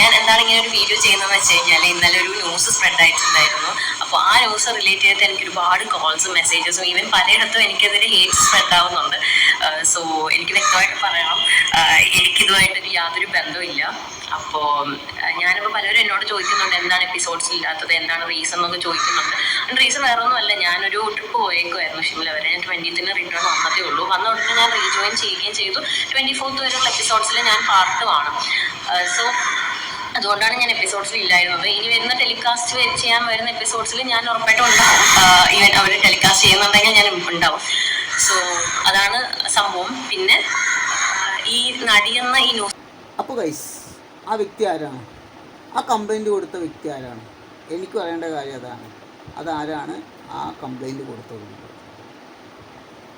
ഞാൻ എന്താണ് ഇങ്ങനെ ഒരു വീഡിയോ ചെയ്യുന്നതെന്ന് വെച്ച് കഴിഞ്ഞാൽ ഇന്നലെ ഒരു ന്യൂസ് സ്പ്രെഡ് ആയിട്ടുണ്ടായിരുന്നു. അപ്പോൾ ആ ന്യൂസ് റിലേറ്റ് ചെയ്തിട്ട് എനിക്ക് ഒരുപാട് കോൾസും മെസ്സേജസും ഈവൻ പലയിടത്തും എനിക്കെതിരെ ഹേറ്റ് സ്പ്രെഡ് ആവുന്നുണ്ട്. സോ എനിക്ക് വ്യക്തമായിട്ട് പറയാം. എനിക്കിതുമായിട്ട് യാതൊരു ബന്ധവുമില്ല അപ്പോൾ ഞാനിപ്പോൾ പലരും എന്നോട് ചോദിക്കുന്നുണ്ട് എന്താണ് എപ്പിസോഡ്സ് ഇല്ലാത്തത്? എന്താണ് റീസൺ എന്നൊക്കെ ചോദിക്കുന്നുണ്ട്. റീസൺ വേറെ ഒന്നുമല്ല ഞാനൊരു ട്രിപ്പ് പോയേക്കുമായിരുന്നു ഷിംല വരെ. ഞാൻ ട്വന്റീത്തിന് റിട്ടേൺ വന്നതേ ഉള്ളൂ. വന്ന ഉടനെ ഞാൻ റീജോയിൻ ചെയ്യുകയും ചെയ്തു. ട്വന്റി ഫോർത്ത് വരെയുള്ള എപ്പിസോഡ്സിൽ ഞാൻ പാർട്ട് കാണും സോ അതുകൊണ്ടാണ് ഞാൻ എപ്പിസോഡ്സിൽ ഇല്ലായിരുന്നത്. ഇനി വരുന്ന ടെലികാസ്റ്റ് ചെയ്യാൻ വരുന്ന എപ്പിസോഡ്സിൽ ഞാൻ ഉറപ്പായിട്ടും ഉണ്ടാവും. ഈവൻ അവർ ടെലികാസ്റ്റ് ചെയ്യുന്നുണ്ടെങ്കിൽ ഞാൻ ഉണ്ടാവും. സോ അതാണ് സംഭവം. പിന്നെ ഈ നടിയെന്ന ഈ ന്യൂസ് അപ്പോൾ ഗൈസ് ആ വ്യക്തി ആരാണ്? ആ കംപ്ലൈന്റ് കൊടുത്ത വ്യക്തി ആരാണ്? എനിക്ക് പറയേണ്ട കാര്യം അതാണ്. അതാരാണ് ആ കംപ്ലൈന്റ് കൊടുത്തത്?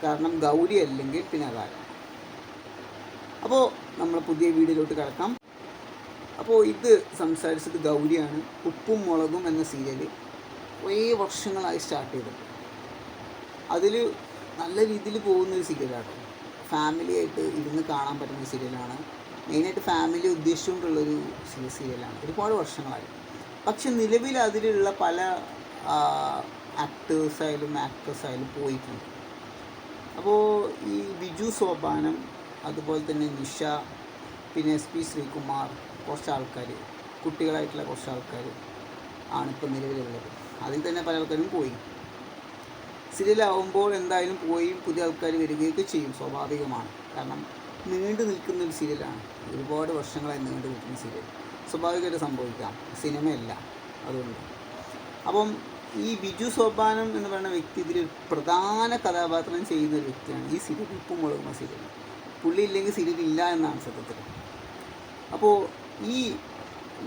കാരണം ഗൗരി അല്ലെങ്കിൽ പിന്നെ അതാരാണ്? അപ്പോൾ നമ്മൾ പുതിയ വീഡിയോയിലോട്ട് കിടക്കാം. അപ്പോൾ ഇത് സംസാരിച്ചത് ഗൗരിയാണ്. ഉപ്പും മുളകും എന്ന സീരിയൽ കുറേ വർഷങ്ങളായി സ്റ്റാർട്ട് ചെയ്തത് അതിൽ നല്ല രീതിയിൽ പോകുന്ന ഒരു സീരിയലാണ് ഫാമിലി ആയിട്ട് ഇരുന്ന് കാണാൻ പറ്റുന്ന സീരിയലാണ്. മെയിനായിട്ട് ഫാമിലി ഉദ്ദേശിച്ചുകൊണ്ടുള്ളൊരു സീരിയലാണ്. ഒരുപാട് വർഷങ്ങളായി. പക്ഷെ നിലവിൽ അതിലുള്ള പല ആക്ടേഴ്സായാലും ആക്ട്രസ്സായാലും പോയിട്ടുണ്ട്. അപ്പോൾ ഈ ബിജു സോപാനം അതുപോലെ തന്നെ നിഷ പിന്നെ എസ് പി ശ്രീകുമാർ കുറച്ച് ആൾക്കാർ കുട്ടികളായിട്ടുള്ള കുറച്ച് ആൾക്കാർ ആണ് ഇപ്പം നിലവിലുള്ളത്. അതിൽ തന്നെ പല ആൾക്കാരും പോയി. സീരിയലാവുമ്പോൾ എന്തായാലും പോയി പുതിയ ആൾക്കാർ വരികയൊക്കെ ചെയ്യും സ്വാഭാവികമാണ്. കാരണം നീണ്ടു നിൽക്കുന്ന ഒരു സീരിയലാണ്. ഒരുപാട് വർഷങ്ങളായി നീണ്ടു നിൽക്കുന്ന സീരിയൽ. സ്വാഭാവികമായിട്ട് സംഭവിക്കാം. സിനിമയല്ല അതുകൊണ്ട്. അപ്പം ഈ ബിജു സോപാനം എന്ന് പറയുന്ന വ്യക്തി ഇതിൽ പ്രധാന കഥാപാത്രം ചെയ്യുന്ന ഒരു വ്യക്തിയാണ് ഈ സീരിയൽ ഉപ്പും മുളകുന്ന സീരിയൽ. പുള്ളി ഇല്ലെങ്കിൽ സീരിയൽ ഇല്ല എന്നാണ് സത്യത്തിൽ. അപ്പോൾ ഈ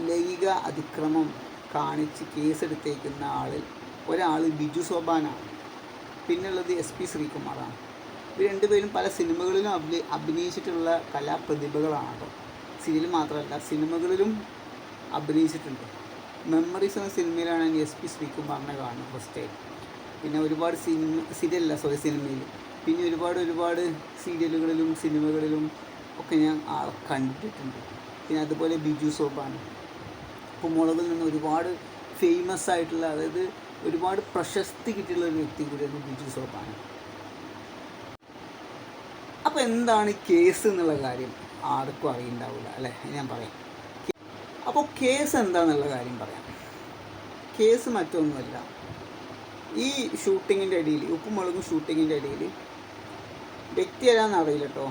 ലൈംഗിക അതിക്രമം കാണിച്ച് കേസെടുത്തേക്കുന്ന ആളിൽ ഒരാൾ ബിജു സോബാനാണ് പിന്നുള്ളത് എസ് പി ശ്രീകുമാറാണ്. ഇവർ രണ്ടുപേരും പല സിനിമകളിലും അഭി അഭിനയിച്ചിട്ടുള്ള കലാപ്രതിഭകളാണ് കേട്ടോ സീരിയൽ മാത്രമല്ല സിനിമകളിലും അഭിനയിച്ചിട്ടുണ്ട്. മെമ്മറീസ് എന്ന സിനിമയിലാണ് എസ് പി ശ്രീകുമാറിനെ കാണുന്നത് ഫസ്റ്റ് ടൈം പിന്നെ ഒരുപാട് സിനിമ സീരിയലല്ല സോറി സിനിമയിൽ. പിന്നെ ഒരുപാട് ഒരുപാട് സീരിയലുകളിലും സിനിമകളിലും ഒക്കെ ഞാൻ കണ്ടിട്ടുണ്ട്. പിന്നെ അതുപോലെ ബിജു സോപ്പാണ് ഇപ്പോൾ മുളകിൽ നിന്ന് ഒരുപാട് ഫേമസ് ആയിട്ടുള്ള അതായത് ഒരുപാട് പ്രശസ്തി കിട്ടിയുള്ള ഒരു വ്യക്തി കൂടിയാണ് ബിജു സോപ്പാണ് അപ്പോൾ എന്താണ് കേസ് എന്നുള്ള കാര്യം ആർക്കും അറിയുണ്ടാവില്ല അല്ലേ? ഞാൻ പറയാം. അപ്പോൾ കേസ് എന്താണെന്നുള്ള കാര്യം പറയാം. കേസ് മറ്റൊന്നുമല്ല. ഈ ഷൂട്ടിങ്ങിന്റെ ഇടയിൽ ഉപ്പുമുളകും ഷൂട്ടിങ്ങിന്റെ ഇടയിൽ വ്യക്തി ആരാന്ന് അറിയില്ല കേട്ടോ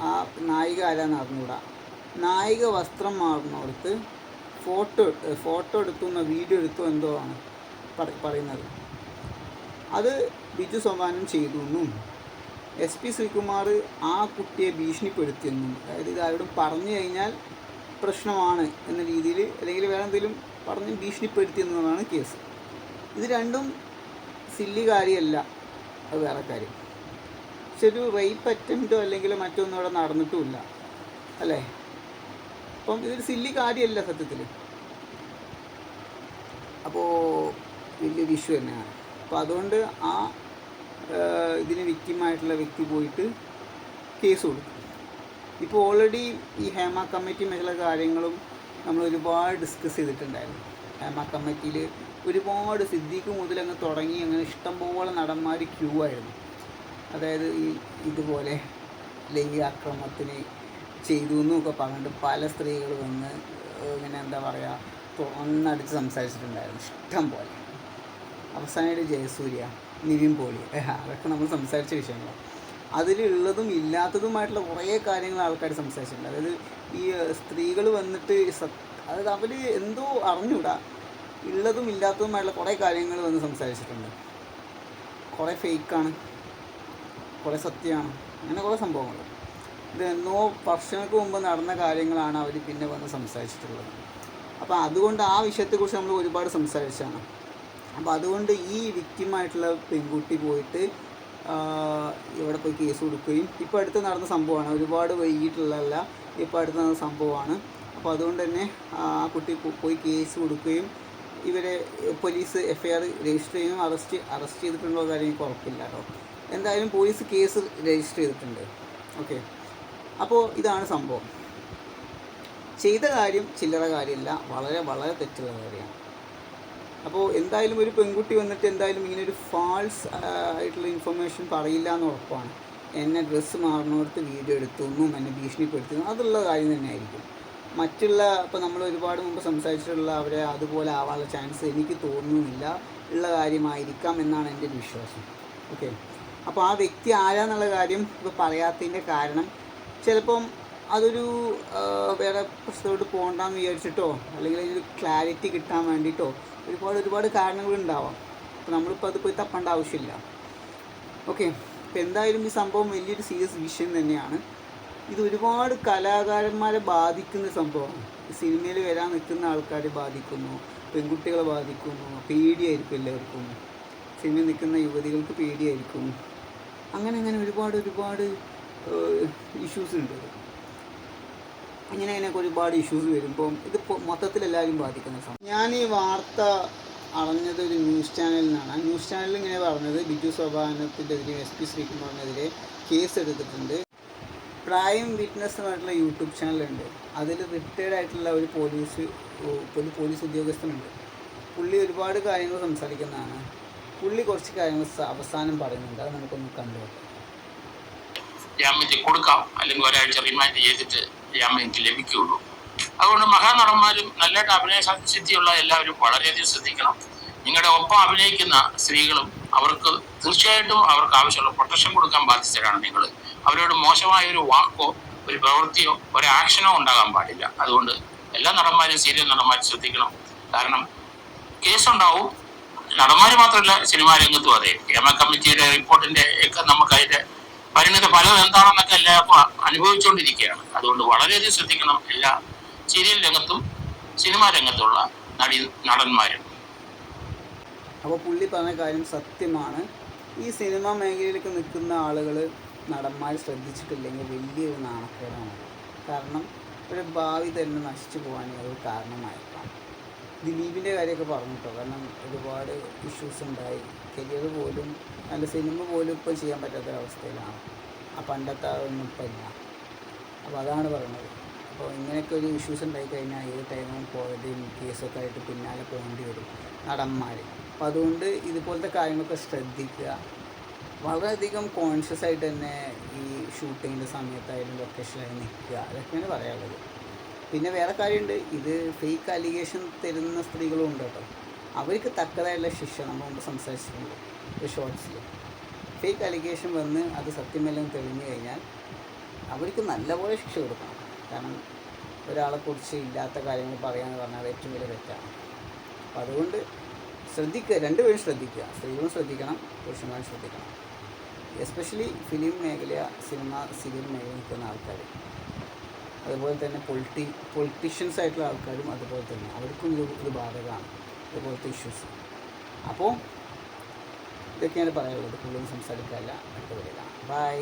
ആ നായിക ആരാന്ന് നായിക വസ്ത്രം മാറുന്നവർക്ക് ഫോട്ടോ ഫോട്ടോ എടുത്തു എന്ന വീഡിയോ എടുത്തു എന്തോ ആണ് പറയുന്നത്. അത് ബിജു സംവാനം ചെയ്തു എന്നും എസ് പി ശ്രീകുമാർ ആ കുട്ടിയെ ഭീഷണിപ്പെടുത്തിയെന്നും അതായത് ഇത് ആരോടും പറഞ്ഞു കഴിഞ്ഞാൽ പ്രശ്നമാണ് എന്ന രീതിയിൽ അല്ലെങ്കിൽ വേറെ എന്തെങ്കിലും പറഞ്ഞ് ഭീഷണിപ്പെടുത്തിയെന്നതാണ് കേസ്. ഇത് രണ്ടും സില്ലി കാര്യമല്ല. അത് വേറെ കാര്യം. പക്ഷെ ഒരു റേപ്പ് അറ്റംപ്റ്റോ അല്ലെങ്കിൽ മറ്റൊന്നും അവിടെ നടന്നിട്ടുമില്ല. അല്ലേ? അപ്പം ഇതൊരു സില്ലി കാര്യമല്ല സത്യത്തിൽ അപ്പോൾ വലിയൊരു ഇഷ്യൂ തന്നെയാണ്. അപ്പോൾ അതുകൊണ്ട് ആ ഇതിന് വിക്റ്റിമായിട്ടുള്ള വ്യക്തി പോയിട്ട് കേസ് കൊടുക്കും. ഇപ്പോൾ ഓൾറെഡി ഈ ഹേമ കമ്മിറ്റി മേഖല കാര്യങ്ങളും നമ്മൾ ഒരുപാട് ഡിസ്കസ് ചെയ്തിട്ടുണ്ടായിരുന്നു. ഹേമ കമ്മിറ്റിയിൽ ഒരുപാട് സിദ്ദീഖ് മുതൽ അങ്ങ് തുടങ്ങി അങ്ങനെ ഇഷ്ടംപോലെ നടന്മാർ ക്യൂ ആയിരുന്നു. അതായത് ഈ ഇതുപോലെ ലൈംഗികാക്രമണത്തിന് ചെയ്തു എന്നൊക്കെ പറഞ്ഞിട്ട് പല സ്ത്രീകൾ വന്ന് ഇങ്ങനെ എന്താ പറയുക ഒന്നടിച്ച് സംസാരിച്ചിട്ടുണ്ടായിരുന്നു. ഇഷ്ടം പോലെ. അവസാനമായിട്ട് ജയസൂര്യ നിവിൻ പോളി അതൊക്കെ നമ്മൾ സംസാരിച്ച വിഷയങ്ങളാണ് അതിലുള്ളതും ഇല്ലാത്തതുമായിട്ടുള്ള കുറേ കാര്യങ്ങൾ ആൾക്കാർ സംസാരിച്ചിട്ടുണ്ട്. അതായത് ഈ സ്ത്രീകൾ വന്നിട്ട് അതായത് അവർ എന്തോ അറിഞ്ഞൂടാ. ഉള്ളതും ഇല്ലാത്തതുമായിട്ടുള്ള കുറേ കാര്യങ്ങൾ വന്ന് സംസാരിച്ചിട്ടുണ്ട്. കുറേ ഫേക്കാണ് കുറേ സത്യമാണ് അങ്ങനെ കുറേ സംഭവങ്ങൾ ഇത് എന്നോ വർഷങ്ങൾക്ക് മുമ്പ് നടന്ന കാര്യങ്ങളാണ് അവർ പിന്നെ വന്ന് സംസാരിച്ചിട്ടുള്ളത്. അപ്പോൾ അതുകൊണ്ട് ആ വിഷയത്തെക്കുറിച്ച് നമ്മൾ ഒരുപാട് സംസാരിച്ചാണ്. അപ്പോൾ അതുകൊണ്ട് ഈ വിക്റ്റിമായിട്ടുള്ള പെൺകുട്ടി പോയിട്ട് ഇവിടെ പോയി കേസ് കൊടുക്കുകയും ഇപ്പോൾ അടുത്ത് നടന്ന സംഭവമാണ്. ഒരുപാട് വൈകിട്ടുള്ളതല്ല ഇപ്പോൾ അടുത്ത് നടന്ന സംഭവമാണ്. അപ്പോൾ അതുകൊണ്ട് തന്നെ ആ കുട്ടി പോയി കേസ് കൊടുക്കുകയും ഇവരെ police F I R register ചെയ്യുകയും അറസ്റ്റ് അറസ്റ്റ് ചെയ്തിട്ടുണ്ടോ കാര്യം ഉറപ്പില്ല കേട്ടോ. എന്തായാലും പോലീസ് കേസ് രജിസ്റ്റർ ചെയ്തിട്ടുണ്ട്. ഓക്കെ അപ്പോൾ ഇതാണ് സംഭവം. ചെയ്ത കാര്യം ചില്ലറ കാര്യമല്ല വളരെ വളരെ തെറ്റുള്ള കാര്യമാണ്. അപ്പോൾ എന്തായാലും ഒരു പെൺകുട്ടി വന്നിട്ട് എന്തായാലും ഇങ്ങനെ ഒരു ഫാൾസ് ആയിട്ടുള്ള ഇൻഫർമേഷൻ പറയില്ല എന്ന് ഉറപ്പാണ്. എന്നെ ഡ്രസ്സ് മാറുന്നിടത്ത് വീഡിയോ എടുത്തു എന്നും എന്നെ ഭീഷണിപ്പെടുത്തുന്നു അതുള്ള കാര്യം തന്നെയായിരിക്കും. മറ്റുള്ള ഇപ്പോൾ നമ്മൾ ഒരുപാട് മുമ്പ് സംസാരിച്ചിട്ടുള്ള അവരെ അതുപോലെ ആവാനുള്ള ചാൻസ് എനിക്ക് തോന്നുന്നില്ല ഉള്ള കാര്യമായിരിക്കാം എന്നാണ് എന്റെ വിശ്വാസം. ഓക്കെ അപ്പോൾ ആ വ്യക്തി ആരാന്നുള്ള കാര്യം ഇപ്പോൾ പറയാത്തതിന്റെ കാരണം ചിലപ്പം അതൊരു വേറെ പ്രശ്നത്തോട്ട് പോകണ്ടെന്ന് വിചാരിച്ചിട്ടോ അല്ലെങ്കിൽ ഒരു ക്ലാരിറ്റി കിട്ടാൻ വേണ്ടിയിട്ടോ ഒരുപാട് ഒരുപാട് കാരണങ്ങളുണ്ടാവാം അപ്പോൾ നമ്മളിപ്പോൾ അത് പോയി തപ്പേണ്ട ആവശ്യമില്ല. ഓക്കെ അപ്പോൾ എന്തായാലും ഈ സംഭവം വലിയൊരു സീരിയസ് വിഷയം തന്നെയാണ്. ഇത് ഒരുപാട് കലാകാരന്മാരെ ബാധിക്കുന്ന സംഭവമാണ് സിനിമയിൽ വരാൻ നിൽക്കുന്ന ആൾക്കാരെ ബാധിക്കുന്നു പെൺകുട്ടികളെ ബാധിക്കുന്നു പേടിയായിരിക്കും എല്ലാവർക്കും. സിനിമയിൽ നിൽക്കുന്ന യുവതികൾക്ക് പേടിയായിരിക്കും. അങ്ങനെ അങ്ങനെ ഒരുപാട് ഒരുപാട് ഇഷ്യൂസ് ഉണ്ട്. ഇങ്ങനെ അതിനൊക്കെ ഒരുപാട് ഇഷ്യൂസ് വരുമ്പം ഇത് മൊത്തത്തിൽ എല്ലാവരും ബാധിക്കുന്ന സമയം ഞാൻ ഈ വാർത്ത അറിഞ്ഞത് ഒരു ന്യൂസ് ചാനലിൽ നിന്നാണ് ആ ന്യൂസ് ചാനലിൽ ഇങ്ങനെ പറഞ്ഞത്. ബിജു സ്വഭാനത്തിന്റെതിരെ എസ് പി ശ്രീകുമാറിനെതിരെ കേസ് എടുത്തിട്ടുണ്ട്. പ്രൈം വിറ്റ്നസ് പറഞ്ഞിട്ടുള്ള യൂട്യൂബ് ചാനലുണ്ട് അതിൽ റിട്ടയർഡ് ആയിട്ടുള്ള ഒരു പോലീസ് ഒരു പോലീസ് ഉദ്യോഗസ്ഥനുണ്ട്. പുള്ളി ഒരുപാട് കാര്യങ്ങൾ സംസാരിക്കുന്നതാണ്. പുള്ളി കുറച്ച് കാര്യങ്ങൾ അവസാനം പറയുന്നുണ്ട്. അത് നമുക്കൊന്ന് കണ്ടുപോകാം ജാമ്യത്തിൽ കൊടുക്കാം. അല്ലെങ്കിൽ ഒരാഴ്ച റിമാൻഡ് ചെയ്തിട്ട് ജാമ്യത്തിൽ ലഭിക്കുകയുള്ളൂ. അതുകൊണ്ട് മഹാനടന്മാരും നല്ലതായിട്ട് അഭിനയ സിദ്ധിയുള്ള എല്ലാവരും വളരെയധികം ശ്രദ്ധിക്കണം. നിങ്ങളുടെ ഒപ്പം അഭിനയിക്കുന്ന സ്ത്രീകളും അവർക്ക് തീർച്ചയായിട്ടും അവർക്ക് ആവശ്യമുള്ള പ്രൊട്ടക്ഷൻ കൊടുക്കാൻ ബാധ്യസ്ഥരാണ് നിങ്ങൾ. അവരോട് മോശമായ ഒരു വാക്കോ ഒരു പ്രവൃത്തിയോ ഒരു ആക്ഷനോ ഉണ്ടാകാൻ പാടില്ല. അതുകൊണ്ട് എല്ലാ നടന്മാരും സീരിയൽ നടന്മാരും ശ്രദ്ധിക്കണം. കാരണം കേസുണ്ടാവും. നടന്മാർ മാത്രമല്ല സിനിമാ രംഗത്തും അതെ. കമ്മിറ്റിയുടെ റിപ്പോർട്ടിന്റെ ഒക്കെ നമുക്ക് അതിന്റെ പരിണിത ഫലം എന്താണെന്നൊക്കെ എല്ലാവർക്കും അനുഭവിച്ചുകൊണ്ടിരിക്കുകയാണ് അതുകൊണ്ട് വളരെയധികം ശ്രദ്ധിക്കണം എല്ലാ സീരിയൽ രംഗത്തും സിനിമാ രംഗത്തുള്ള നടി നടന്മാരും. അപ്പോൾ പുള്ളി പറഞ്ഞ കാര്യം സത്യമാണ്. ഈ സിനിമാ മേഖലയിലേക്ക് നിൽക്കുന്ന ആളുകൾ നടന്മാർ ശ്രദ്ധിച്ചിട്ടില്ലെങ്കിൽ വലിയൊരു നാണക്കേടാണ്. കാരണം ഒരു ഭാവി തന്നെ നശിച്ചു പോകാൻ അത് കാരണമായേക്കാം. ദിലീപിന്റെ കാര്യമൊക്കെ പറഞ്ഞിട്ടോ? കാരണം ഒരുപാട് ഇഷ്യൂസ് ഉണ്ടായി. കരിയർ പോലും നല്ല സിനിമ പോലും ഇപ്പോൾ ചെയ്യാൻ പറ്റാത്തൊരവസ്ഥയിലാണ്. ആ പണ്ടത്തെ ഒന്നും ഇപ്പം ഇല്ല. അപ്പോൾ അതാണ് പറയുന്നത് അപ്പോൾ ഇങ്ങനെയൊക്കെ ഒരു ഇഷ്യൂസ് ഉണ്ടായി കഴിഞ്ഞാൽ ഏത് ടൈമും കോടതിയും കേസൊക്കെ ആയിട്ട് പിന്നാലെ പോകേണ്ടി വരും നടന്മാർ അപ്പോൾ അതുകൊണ്ട് ഇതുപോലത്തെ കാര്യങ്ങളൊക്കെ ശ്രദ്ധിക്കുക. വളരെയധികം കോൺഷ്യസ് ആയിട്ട് തന്നെ ഈ ഷൂട്ടിങ്ങിന്റെ സമയത്തായാലും ലൊക്കേഷനായി നിൽക്കുക. അതൊക്കെയാണ് പറയാനുള്ളത്. പിന്നെ വേറെ കാര്യമുണ്ട്. ഇത് ഫേക്ക് അലിഗേഷൻ തരുന്ന സ്ത്രീകളും ഉണ്ട് കേട്ടോ. അവർക്ക് തക്കതായുള്ള ശിക്ഷ നമ്മൾ മുമ്പ് സംസാരിച്ചിട്ടുണ്ട്. ഒരു ഷോർട്സിൽ ഫേക്ക് അലിഗേഷൻ വന്ന് അത് സത്യമല്ലെന്ന് തെളിഞ്ഞു കഴിഞ്ഞാൽ അവർക്ക് നല്ലപോലെ ശിക്ഷ കൊടുക്കണം. കാരണം ഒരാളെക്കുറിച്ച് ഇല്ലാത്ത കാര്യങ്ങൾ പറയാന്ന് പറഞ്ഞാൽ ഏറ്റവും വലിയ തെറ്റാണ്. അപ്പോൾ അതുകൊണ്ട് ശ്രദ്ധിക്കുക രണ്ടുപേരും ശ്രദ്ധിക്കുക. സ്ത്രീകളും ശ്രദ്ധിക്കണം പുരുഷന്മാരും ശ്രദ്ധിക്കണം. എസ്പെഷ്യലി ഫിലിം മേഖല സിനിമ സീരിയൽ മേഖല നിൽക്കുന്ന ആൾക്കാർ അതുപോലെ തന്നെ പൊളിറ്റി പൊളിറ്റീഷ്യൻസ് ആയിട്ടുള്ള ആൾക്കാരും അതുപോലെ തന്നെ. അവർക്കും ഇത് ഇത് ബാധകമാണ്. ഇതുപോലത്തെ ഇഷ്യൂസ് അപ്പോൾ ഇതൊക്കെയാണ് പറയാനുള്ളത്. കൂടുതൽ സംസാരിക്കാനല്ല അടുത്ത വരിക ബൈ